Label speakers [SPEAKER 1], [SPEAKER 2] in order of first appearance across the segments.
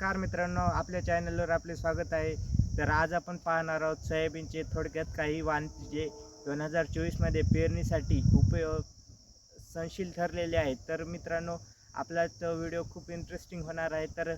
[SPEAKER 1] नमस्कार मित्रांनो आपल्या चॅनलवर आपले स्वागत आहे. तर आज आपण पाहणार आहोत सोयाबीनचे थोडक्यात काही वाण जे दोन हजार चोवीसमध्ये पेरणीसाठी उपयोग संशील ठरलेले आहेत. तर मित्रांनो आपला तो व्हिडिओ खूप इंटरेस्टिंग होणार आहे. तर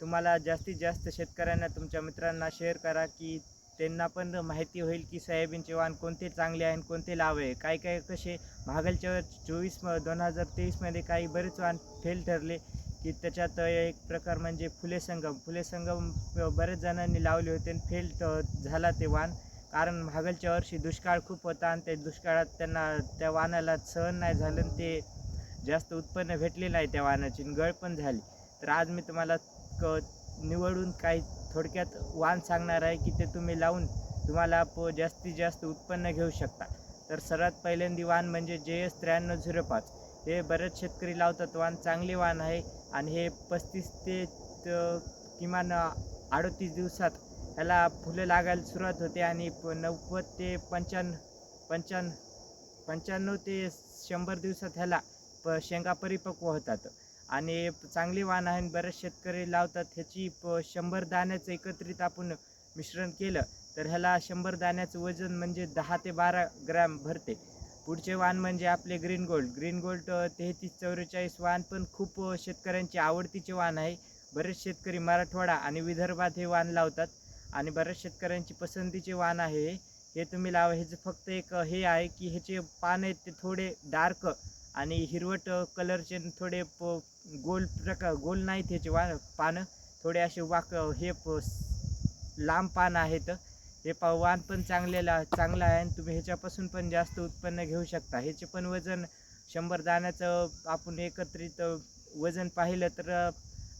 [SPEAKER 1] तुम्हाला जास्तीत जास्त शेतकऱ्यांना तुमच्या मित्रांना शेअर करा की त्यांना पण माहिती होईल की सोयाबीनचे वाण कोणते चांगले आहे आणि कोणते लावे काय काय कसे मागलच्या चोवीस दोन हजार तेवीसमध्ये काही बरेच वाण फेल ठरले. की त्याच्यात एक प्रकार म्हणजे फुले संगम. फुले संगम बरेच जणांनी लावले होते आणि फेल झाला ते वाण. कारण मागलच्या वर्षी दुष्काळ खूप होता आणि त्या दुष्काळात त्यांना त्या वाणाला सहन नाही झालं आणि ते जास्त उत्पन्न भेटले नाही त्या वाणाची गळ पण झाली. तर आज मी तुम्हाला क निवडून काही थोडक्यात वाण सांगणार आहे की ते तुम्ही लावून तुम्हाला प जास्तीत जास्त उत्पन्न घेऊ शकता. तर सर्वात पहिल्यांदी वाण म्हणजे जे एस त्र्याण्णव झिरो पाच. हे बरेच शेतकरी लावतात. वाण चांगले वाण आहे. आणि हे पस्तीस ते किमान अडतीस दिवसात ह्याला फुलं लागायला सुरुवात होते आणि प नव्वद ते पंच्याण्णव पंच्याण्णव पंच्याण्णव ते शंभर दिवसात ह्याला प शेंगा परिपक्व होतात. आणि चांगली वाण आहे आणि बरेच शेतकरी लावतात. ह्याची प शंभर दाण्याचं एकत्रित आपण मिश्रण केलं तर ह्याला शंभर दाण्याचं वजन म्हणजे दहा ते बारा ग्रॅम भरते. पुढचे वाण म्हणजे आपले ग्रीन गोल्ड ग्रीन गोल्ड तेहतीस चौवेचाळीस वाण पण खूप शेतकऱ्यांचे आवडतीचे वाण आहे. बरेच शेतकरी मराठवाडा आणि विदर्भात हे वाण लावतात आणि बऱ्याच शेतकऱ्यांची पसंतीचे वाण आहे. हे तुम्ही लावा. ह्याचं फक्त एक हे आहे की ह्याचे पान आहेत ते थोडे डार्क आणि हिरवट कलरचे थोडे प गोल प्रकार गोल नाहीत ह्याचे वा पानं थोडे असे वाक हे प लांब पान आहेत. हे पा वाण पण चांगलेला चांगलं आहे आणि तुम्ही ह्याच्यापासून पण जास्त उत्पन्न घेऊ शकता. ह्याचे पण वजन शंभर दाण्याचं आपण एकत्रित वजन पाहिलं तर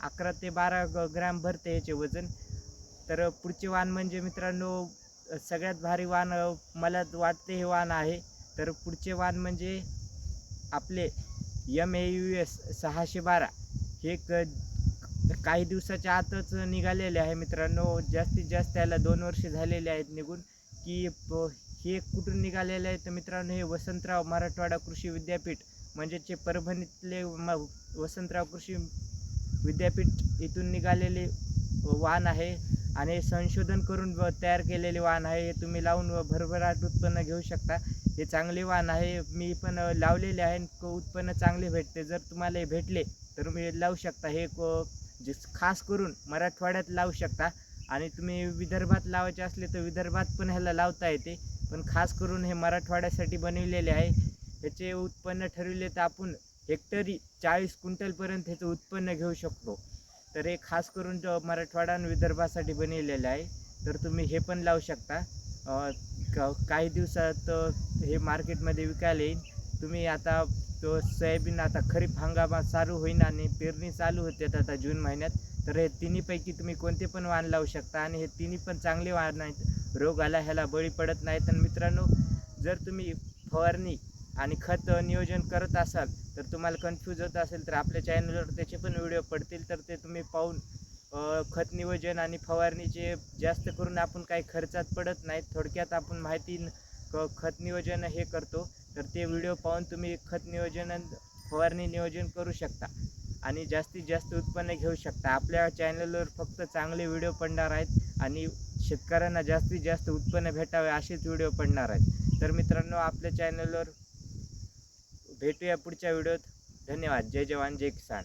[SPEAKER 1] अकरा ते बारा ग्रॅम भरते ह्याचे वजन. तर पुढचे वाण म्हणजे मित्रांनो सगळ्यात भारी वाण मला वाटते हे वाण आहे. तर पुढचे वाण म्हणजे आपले एम ए यू एस सहाशे बारा. हे क काही दिवसाच्या आतच निघालेले आहे मित्रांनो. जास्तीत जास्त त्याला दोन वर्ष झालेले आहेत निघून. की प- हे कुठून निघालेले आहे? तर मित्रांनो हे वसंतराव मराठवाडा कृषी विद्यापीठ म्हणजेच जे परभणीतले वसंतराव कृषी विद्यापीठ इथून निघालेले वाण आहे. आणि संशोधन करून तयार केलेले वाण आहे. हे तुम्ही लावून व भरभराट उत्पन्न घेऊ शकता. हे चांगले वाण आहे. मी पण लावलेले आहे. आणि क- उत्पन्न चांगले भेटते. जर तुम्हाला हे भेटले तर तुम्ही लावू शकता. हे क जे खास करून मराठवाड्यात लावू शकता. आणि तुम्ही विदर्भात लावायचे असले तर विदर्भात पण ह्याला लावता येते. पण खास करून हे मराठवाड्यासाठी बनविलेले आहे. ह्याचे उत्पन्न ठरविले तर आपण हेक्टरी चाळीस क्विंटलपर्यंत ह्याचं उत्पन्न घेऊ शकतो. तर हे खास करून जो मराठवाडा आणि विदर्भासाठी बनविलेलं आहे. तर तुम्ही हे पण लावू शकता. क- काही दिवसात हे मार्केटमध्ये विकायला येईल. तुम्ही आता तो सोयाबीन आता खरीप हंगामात चालू होईन आणि पेरणी चालू होते आता जून महिन्यात तर हे तिन्हीपैकी तुम्ही कोणते पण वाण लावू शकता आणि हे तिन्ही पण चांगले वाण नाहीत रोग आला ह्याला बळी पडत नाहीत. आणि मित्रांनो जर तुम्ही फवारणी आणि खत नियोजन करत असाल तर तुम्हाला कन्फ्यूज होत असेल तर आपल्या चॅनलवर त्याचे पण व्हिडिओ पडतील तर ते तुम्ही पाहून खत नियोजन आणि फवारणीचे जास्त करून आपण काही खर्चात पडत नाहीत थोडक्यात आपण माहिती क- खत नियोजन हे करतो. तर ते व्हिडिओ पाहून तुम्ही खत नियोजन फवारणी नियोजन करू शकता. आणि जास्तीत जास्त उत्पन्न घेऊ शकता. आपल्या चॅनलवर फक्त चांगले व्हिडिओ पडणार आहेत आणि शेतकऱ्यांना जास्तीत जास्त उत्पन्न भेटावे असेच व्हिडिओ पडणार आहेत. तर मित्रांनो आपल्या चॅनलवर भेटूया पुढच्या व्हिडिओत. धन्यवाद. जय जवान जय किसान.